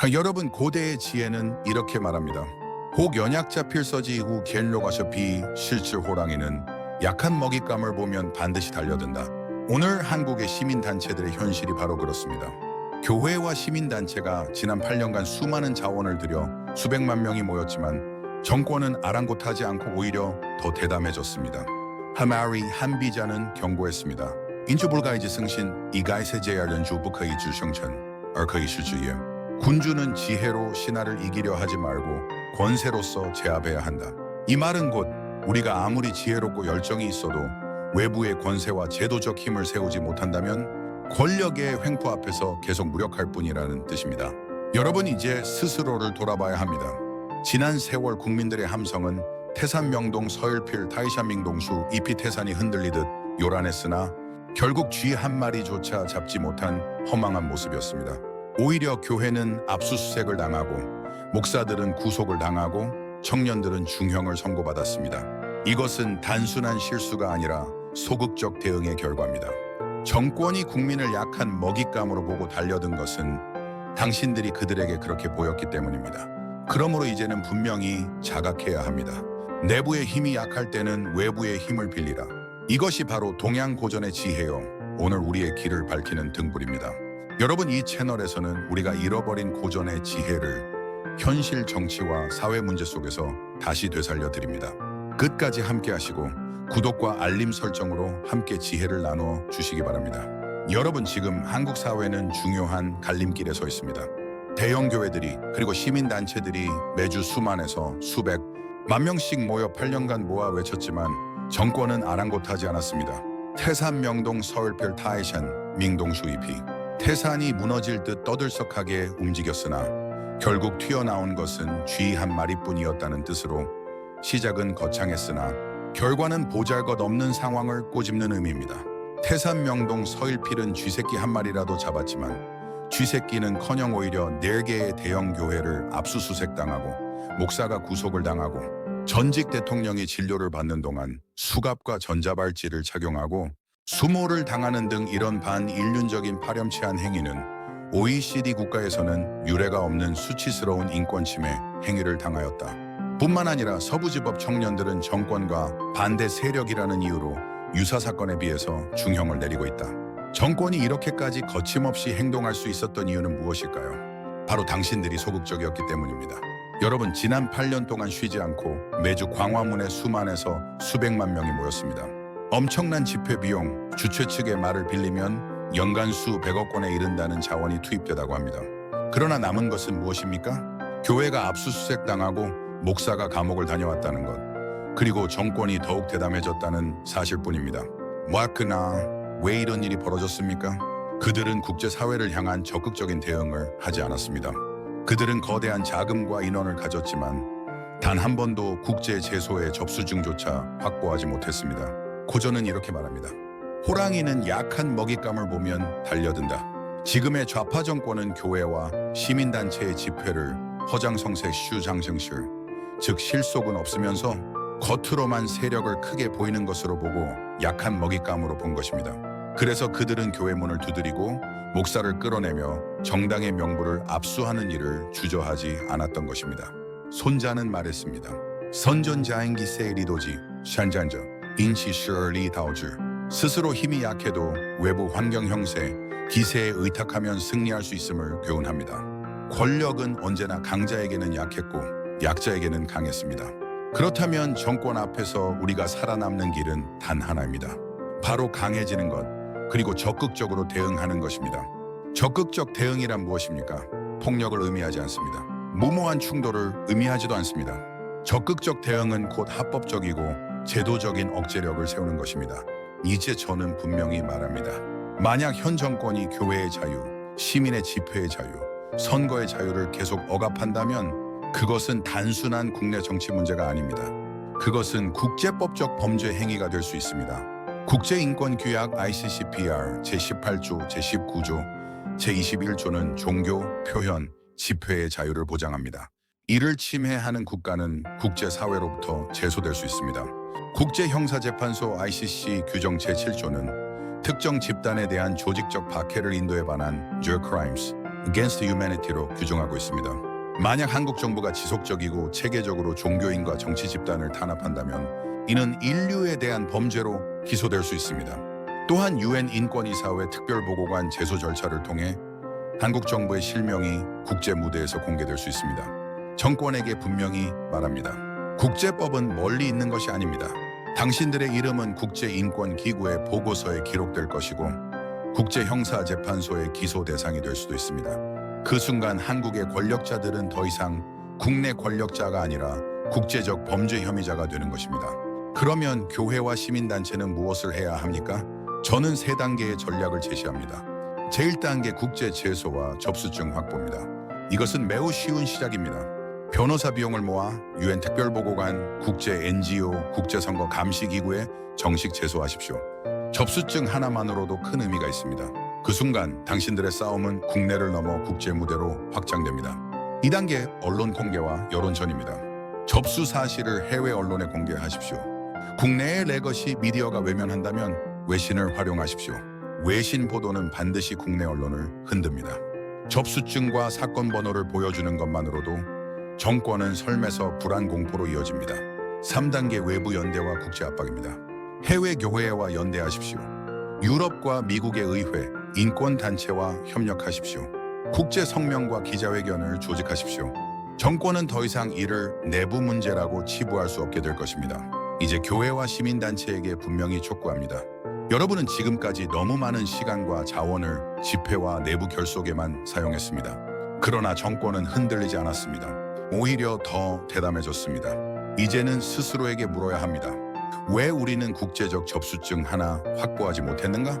아, 여러분 고대의 지혜는 이렇게 말합니다. 혹 연약자 필서지 이후 겐로가서 비 실질 호랑이는 약한 먹잇감을 보면 반드시 달려든다. 오늘 한국의 시민단체들의 현실이 바로 그렇습니다. 교회와 시민단체가 지난 8년간 수많은 자원을 들여 수백만 명이 모였지만 정권은 아랑곳하지 않고 오히려 더 대담해졌습니다. 하마리 한비자는 경고했습니다. 인주불가이지 승신 이가이세 제야 연주 부커이 주성천 얼커이 실주예 군주는 지혜로 신하를 이기려 하지 말고 권세로서 제압해야 한다. 이 말은 곧 우리가 아무리 지혜롭고 열정이 있어도 외부의 권세와 제도적 힘을 세우지 못한다면 권력의 횡포 앞에서 계속 무력할 뿐이라는 뜻입니다. 여러분 이제 스스로를 돌아봐야 합니다. 지난 세월 국민들의 함성은 태산 명동 서일필 타이샤밍 동수 잎이 태산이 흔들리듯 요란했으나 결국 쥐 한 마리조차 잡지 못한 허망한 모습이었습니다. 오히려 교회는 압수수색을 당하고 목사들은 구속을 당하고 청년들은 중형을 선고받았습니다. 이것은 단순한 실수가 아니라 소극적 대응의 결과입니다. 정권이 국민을 약한 먹잇감으로 보고 달려든 것은 당신들이 그들에게 그렇게 보였기 때문입니다. 그러므로 이제는 분명히 자각해야 합니다. 내부의 힘이 약할 때는 외부의 힘을 빌리라. 이것이 바로 동양 고전의 지혜요. 오늘 우리의 길을 밝히는 등불입니다. 여러분 이 채널에서는 우리가 잃어버린 고전의 지혜를 현실 정치와 사회 문제 속에서 다시 되살려 드립니다. 끝까지 함께 하시고 구독과 알림 설정으로 함께 지혜를 나눠 주시기 바랍니다. 여러분 지금 한국 사회는 중요한 갈림길에 서 있습니다. 대형 교회들이 그리고 시민 단체들이 매주 수만에서 수백 만 명씩 모여 8년간 모아 외쳤지만 정권은 아랑곳하지 않았습니다. 태산 명동 서울별 타이션 민동수 잎이 태산이 무너질 듯 떠들썩하게 움직였으나 결국 튀어나온 것은 쥐 한 마리뿐이었다는 뜻으로 시작은 거창했으나 결과는 보잘것없는 상황을 꼬집는 의미입니다. 태산 명동 서일필은 쥐새끼 한 마리라도 잡았지만 쥐새끼는커녕 오히려 네 개의 대형 교회를 압수수색당하고 목사가 구속을 당하고 전직 대통령이 진료를 받는 동안 수갑과 전자발찌를 착용하고 수모를 당하는 등 이런 반인륜적인 파렴치한 행위는 OECD 국가에서는 유례가 없는 수치스러운 인권 침해 행위를 당하였다. 뿐만 아니라 서부지법 청년들은 정권과 반대 세력이라는 이유로 유사 사건에 비해서 중형을 내리고 있다. 정권이 이렇게까지 거침없이 행동할 수 있었던 이유는 무엇일까요? 바로 당신들이 소극적이었기 때문입니다. 여러분 지난 8년 동안 쉬지 않고 매주 광화문에 수만에서 수백만 명이 모였습니다. 엄청난 집회 비용, 주최 측의 말을 빌리면 연간 수 100억 원에 이른다는 자원이 투입되다고 합니다. 그러나 남은 것은 무엇입니까? 교회가 압수수색 당하고 목사가 감옥을 다녀왔다는 것, 그리고 정권이 더욱 대담해졌다는 사실뿐입니다. 뭐하크나 왜 이런 일이 벌어졌습니까? 그들은 국제사회를 향한 적극적인 대응을 하지 않았습니다. 그들은 거대한 자금과 인원을 가졌지만 단 한 번도 국제 제소의 접수증조차 확보하지 못했습니다. 고전은 이렇게 말합니다. 호랑이는 약한 먹잇감을 보면 달려든다. 지금의 좌파 정권은 교회와 시민단체의 집회를 허장성세 슈장정실, 즉 실속은 없으면서 겉으로만 세력을 크게 보이는 것으로 보고 약한 먹잇감으로 본 것입니다. 그래서 그들은 교회 문을 두드리고 목사를 끌어내며 정당의 명부를 압수하는 일을 주저하지 않았던 것입니다. 손자는 말했습니다. 선전자행기 세 리도지 샨잔저 셔리 다오즈 스스로 힘이 약해도 외부 환경 형세, 기세에 의탁하면 승리할 수 있음을 교훈합니다. 권력은 언제나 강자에게는 약했고 약자에게는 강했습니다. 그렇다면 정권 앞에서 우리가 살아남는 길은 단 하나입니다. 바로 강해지는 것, 그리고 적극적으로 대응하는 것입니다. 적극적 대응이란 무엇입니까? 폭력을 의미하지 않습니다. 무모한 충돌을 의미하지도 않습니다. 적극적 대응은 곧 합법적이고 제도적인 억제력을 세우는 것입니다. 이제 저는 분명히 말합니다. 만약 현 정권이 교회의 자유, 시민의 집회의 자유, 선거의 자유를 계속 억압한다면 그것은 단순한 국내 정치 문제가 아닙니다. 그것은 국제법적 범죄 행위가 될 수 있습니다. 국제인권규약 ICCPR 제18조, 제19조, 제21조는 종교, 표현, 집회의 자유를 보장합니다. 이를 침해하는 국가는 국제사회로부터 제소될 수 있습니다. 국제형사재판소 ICC 규정 제7조는 특정 집단에 대한 조직적 박해를 인도에 반한 War Crimes, against humanity로 규정하고 있습니다. 만약 한국 정부가 지속적이고 체계적으로 종교인과 정치 집단을 탄압한다면 이는 인류에 대한 범죄로 기소될 수 있습니다. 또한 유엔 인권이사회 특별보고관 제소 절차를 통해 한국 정부의 실명이 국제 무대에서 공개될 수 있습니다. 정권에게 분명히 말합니다. 국제법은 멀리 있는 것이 아닙니다. 당신들의 이름은 국제인권기구의 보고서에 기록될 것이고 국제형사재판소의 기소 대상이 될 수도 있습니다. 그 순간 한국의 권력자들은 더 이상 국내 권력자가 아니라 국제적 범죄 혐의자가 되는 것입니다. 그러면 교회와 시민단체는 무엇을 해야 합니까? 저는 세 단계의 전략을 제시합니다. 제1단계 국제 제소와 접수증 확보입니다. 이것은 매우 쉬운 시작입니다. 변호사 비용을 모아 유엔 특별보고관, 국제 NGO, 국제선거 감시기구에 정식 제소하십시오. 접수증 하나만으로도 큰 의미가 있습니다. 그 순간 당신들의 싸움은 국내를 넘어 국제 무대로 확장됩니다. 2단계 언론 공개와 여론전입니다. 접수 사실을 해외 언론에 공개하십시오. 국내의 레거시 미디어가 외면한다면 외신을 활용하십시오. 외신 보도는 반드시 국내 언론을 흔듭니다. 접수증과 사건 번호를 보여주는 것만으로도 정권은 설매서 불안 공포로 이어집니다. 3단계 외부 연대와 국제 압박입니다. 해외 교회와 연대하십시오. 유럽과 미국의 의회, 인권 단체와 협력하십시오. 국제 성명과 기자회견을 조직하십시오. 정권은 더 이상 이를 내부 문제라고 치부할 수 없게 될 것입니다. 이제 교회와 시민단체에게 분명히 촉구합니다. 여러분은 지금까지 너무 많은 시간과 자원을 집회와 내부 결속에만 사용했습니다. 그러나 정권은 흔들리지 않았습니다. 오히려 더 대담해졌습니다. 이제는 스스로에게 물어야 합니다. 왜 우리는 국제적 접수증 하나 확보하지 못했는가?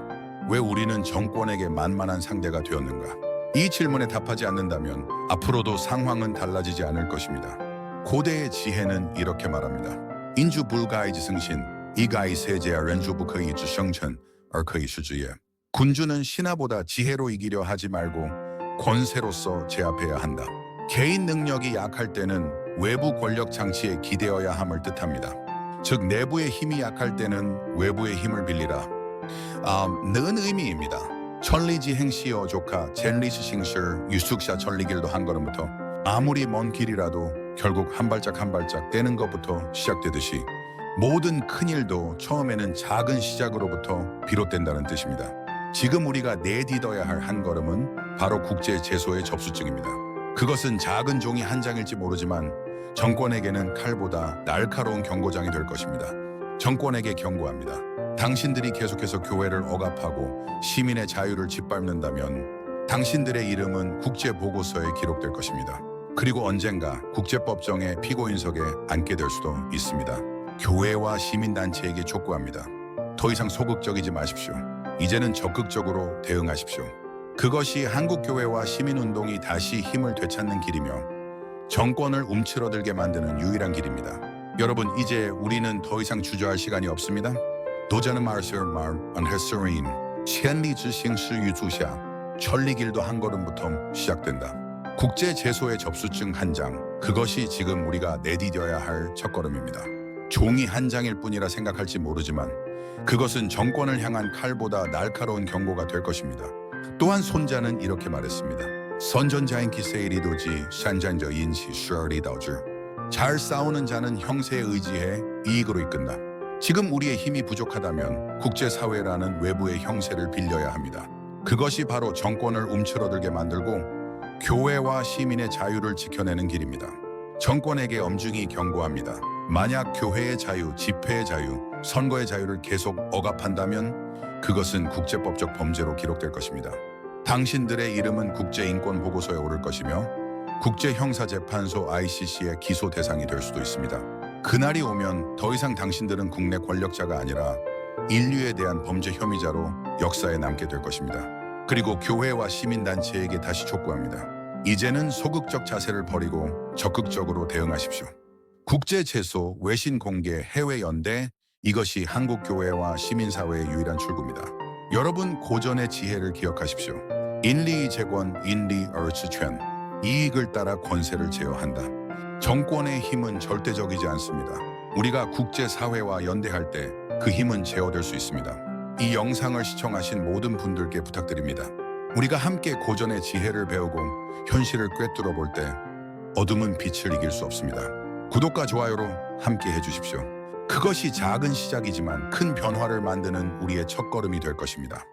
왜 우리는 정권에게 만만한 상대가 되었는가? 이 질문에 답하지 않는다면 앞으로도 상황은 달라지지 않을 것입니다. 고대의 지혜는 이렇게 말합니다. 인주 불가이지 승신, 이가이 세제야 렌주부커이 주성천, 얼커이 수주예. 군주는 신하보다 지혜로 이기려 하지 말고 권세로서 제압해야 한다. 개인 능력이 약할 때는 외부 권력 장치에 기대어야 함을 뜻합니다. 즉 내부의 힘이 약할 때는 외부의 힘을 빌리라. 아, 는 의미입니다. 천리지행시어 조카 젠리시싱실 유숙샤 천리길도 한 걸음부터 아무리 먼 길이라도 결국 한 발짝 한 발짝 떼는 것부터 시작되듯이 모든 큰 일도 처음에는 작은 시작으로부터 비롯된다는 뜻입니다. 지금 우리가 내딛어야 할 한 걸음은 바로 국제 제소의 접수증입니다. 그것은 작은 종이 한 장일지 모르지만 정권에게는 칼보다 날카로운 경고장이 될 것입니다. 정권에게 경고합니다. 당신들이 계속해서 교회를 억압하고 시민의 자유를 짓밟는다면 당신들의 이름은 국제 보고서에 기록될 것입니다. 그리고 언젠가 국제법정의 피고인석에 앉게 될 수도 있습니다. 교회와 시민단체에게 촉구합니다. 더 이상 소극적이지 마십시오. 이제는 적극적으로 대응하십시오. 그것이 한국교회와 시민운동이 다시 힘을 되찾는 길이며 정권을 움츠러들게 만드는 유일한 길입니다. 여러분, 이제 우리는 더 이상 주저할 시간이 없습니다. 도전은 마르셀 말 천리지싱시 유주샤 천리길도 한 걸음부터 시작된다. 국제 제소의 접수증 한 장, 그것이 지금 우리가 내디뎌야 할 첫걸음입니다. 종이 한 장일 뿐이라 생각할지 모르지만 그것은 정권을 향한 칼보다 날카로운 경고가 될 것입니다. 또한 손자는 이렇게 말했습니다. 선전자인 기세이리도지 산잔저 인시 슈어리다우즈 잘 싸우는 자는 형세에 의지해 이익으로 이끈다. 지금 우리의 힘이 부족하다면 국제사회라는 외부의 형세를 빌려야 합니다. 그것이 바로 정권을 움츠러들게 만들고 교회와 시민의 자유를 지켜내는 길입니다. 정권에게 엄중히 경고합니다. 만약 교회의 자유, 집회의 자유, 선거의 자유를 계속 억압한다면 그것은 국제법적 범죄로 기록될 것입니다. 당신들의 이름은 국제인권보고서에 오를 것이며 국제형사재판소 ICC의 기소 대상이 될 수도 있습니다. 그날이 오면 더 이상 당신들은 국내 권력자가 아니라 인류에 대한 범죄 혐의자로 역사에 남게 될 것입니다. 그리고 교회와 시민단체에게 다시 촉구합니다. 이제는 소극적 자세를 버리고 적극적으로 대응하십시오. 국제 제소, 외신 공개, 해외 연대 이것이 한국 교회와 시민사회의 유일한 출구입니다. 여러분 고전의 지혜를 기억하십시오. 인리 재권, 인리 얼츠첸 이익을 따라 권세를 제어한다. 정권의 힘은 절대적이지 않습니다. 우리가 국제사회와 연대할 때 그 힘은 제어될 수 있습니다. 이 영상을 시청하신 모든 분들께 부탁드립니다. 우리가 함께 고전의 지혜를 배우고 현실을 꿰뚫어 볼 때 어둠은 빛을 이길 수 없습니다. 구독과 좋아요로 함께 해주십시오. 그것이 작은 시작이지만 큰 변화를 만드는 우리의 첫걸음이 될 것입니다.